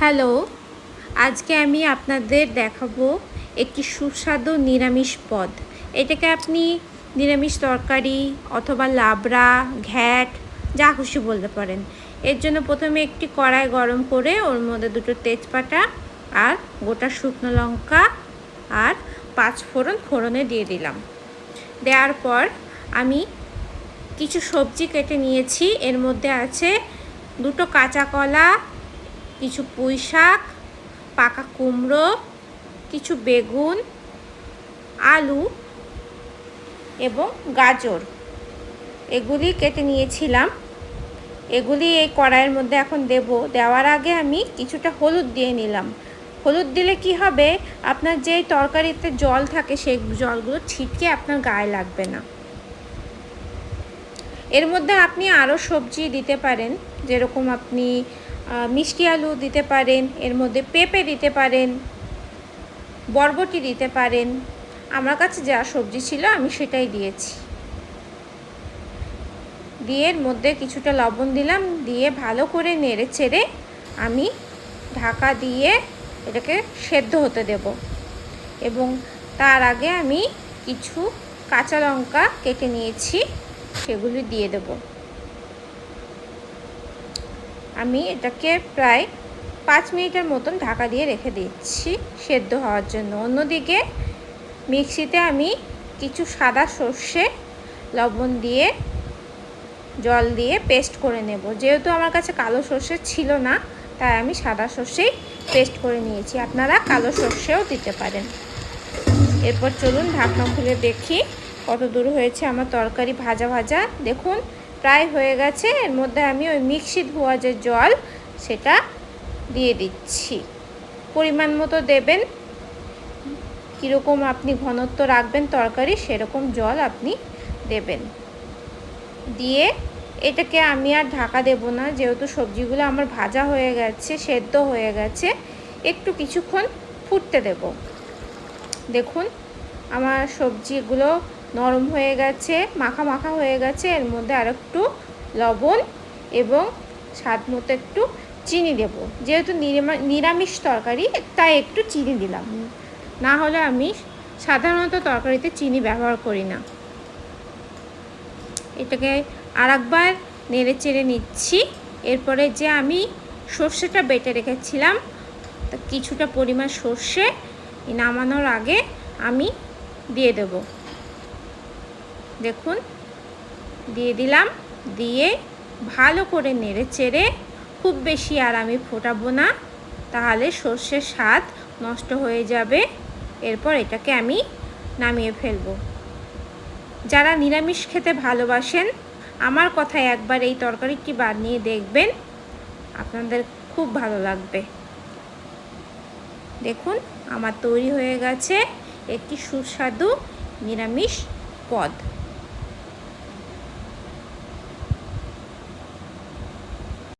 Hello, আজকে আমি আপনাদের দেখাবো একটি সুস্বাদু নিরামিষ পদ। এটাকে আপনি নিরামিষ তরকারি অথবা লাবড়া, ঘ্যাট, যা খুশি বলতে পারেন। এর জন্য প্রথমে একটি কড়াই গরম করে ওর মধ্যে দুটো তেজপাতা আর গোটা শুকনো লঙ্কা আর পাঁচ ফোড়ন ফোড়নে দিয়ে দিলাম। দেওয়ার পর আমি কিছু সবজি কেটে নিয়েছি। এর মধ্যে আছে দুটো কাঁচা কলা কিছু পুঁই শাক পাকা কুমড়ো, কিছু বেগুন, আলু এবং গাজর। এগুলি কেটে নিয়েছিলাম। এগুলি এই কড়াইয়ের মধ্যে এখন দেব। দেওয়ার আগে আমি কিছুটা হলুদ দিয়ে নিলাম। হলুদ দিলে কি হবে? আপনার যেই তরকারিতে জল থাকে, সেই জলগুলো ছিটকে আপনার গায়ে লাগবে না। এর মধ্যে আপনি আরও সবজি দিতে পারেন, যেরকম আপনি মিষ্টি আলু দিতে পারেন, এর মধ্যে পেঁপে দিতে পারেন, বরবটি দিতে পারেন। আমার কাছে যা সবজি ছিল আমি সেটাই দিয়েছি। দিয়ে এর মধ্যে কিছুটা লবণ দিলাম, দিয়ে ভালো করে নেড়ে চেড়ে আমি ঢাকা দিয়ে এটাকে সেদ্ধ হতে দেব। এবং তার আগে আমি কিছু কাঁচা লঙ্কা কেটে নিয়েছি, সেগুলি দিয়ে দেব। আমি এটাকে প্রায় পাঁচ মিনিটের মতন ঢাকা দিয়ে রেখে দিচ্ছি সেদ্ধ হওয়ার জন্য। অন্যদিকে মিক্সিতে আমি কিছু সাদা সর্ষে লবণ দিয়ে, জল দিয়ে পেস্ট করে নেব। যেহেতু আমার কাছে কালো সর্ষে ছিল না, তাই আমি সাদা সর্ষেই পেস্ট করে নিয়েছি। আপনারা কালো সর্ষেও দিতে পারেন। এরপর চলুন ঢাকনা খুলে দেখি কত দূর হয়েছে আমার তরকারি ভাজা ভাজা। দেখুন প্রায় হয়ে গেছে। এর মধ্যে আমি ওই মিক্সি ধোয়া যে জল, সেটা দিয়ে দিচ্ছি। পরিমাণ মতো দেবেন। কীরকম আপনি ঘনত্ব রাখবেন তরকারি, সেরকম জল আপনি দেবেন। দিয়ে এটাকে আমি আর ঢাকা দেব না, যেহেতু সবজিগুলো আমার ভাজা হয়ে গেছে, সেদ্ধ হয়ে গেছে, একটু কিছুক্ষণ ফুটতে দেব। দেখুন, আমার সবজিগুলো নরম হয়ে গেছে, মাখা মাখা হয়ে গেছে। এর মধ্যে আর একটু লবণ এবং স্বাদ মতো একটু চিনি দেব। যেহেতু নিরামিষ তরকারি, তাই একটু চিনি দিলাম। না হলে আমি সাধারণত তরকারিতে চিনি ব্যবহার করি না। এটাকে আর একবার নেড়ে চেড়ে নিচ্ছি। এরপরে যে আমি সর্ষেটা বেটে রেখেছিলাম, তা কিছুটা পরিমাণ সর্ষে নামানোর আগে আমি দিয়ে দেব। দেখুন, দিয়ে দিলাম, দিয়ে ভালো করে নেড়ে চেড়ে খুব বেশি আর আমি ফোটাবো না। তাহলে সর্ষের স্বাদ নষ্ট হয়ে যাবে। এরপর এটাকে আমি নামিয়ে ফেলব। যারা নিরামিষ খেতে ভালোবাসেন, আমার কথায় একবার এই তরকারিটি বানিয়ে দেখবেন? আপনাদের খুব ভালো লাগবে। দেখুন, আমার তৈরি হয়ে গেছে একটি সুস্বাদু নিরামিষ পদ।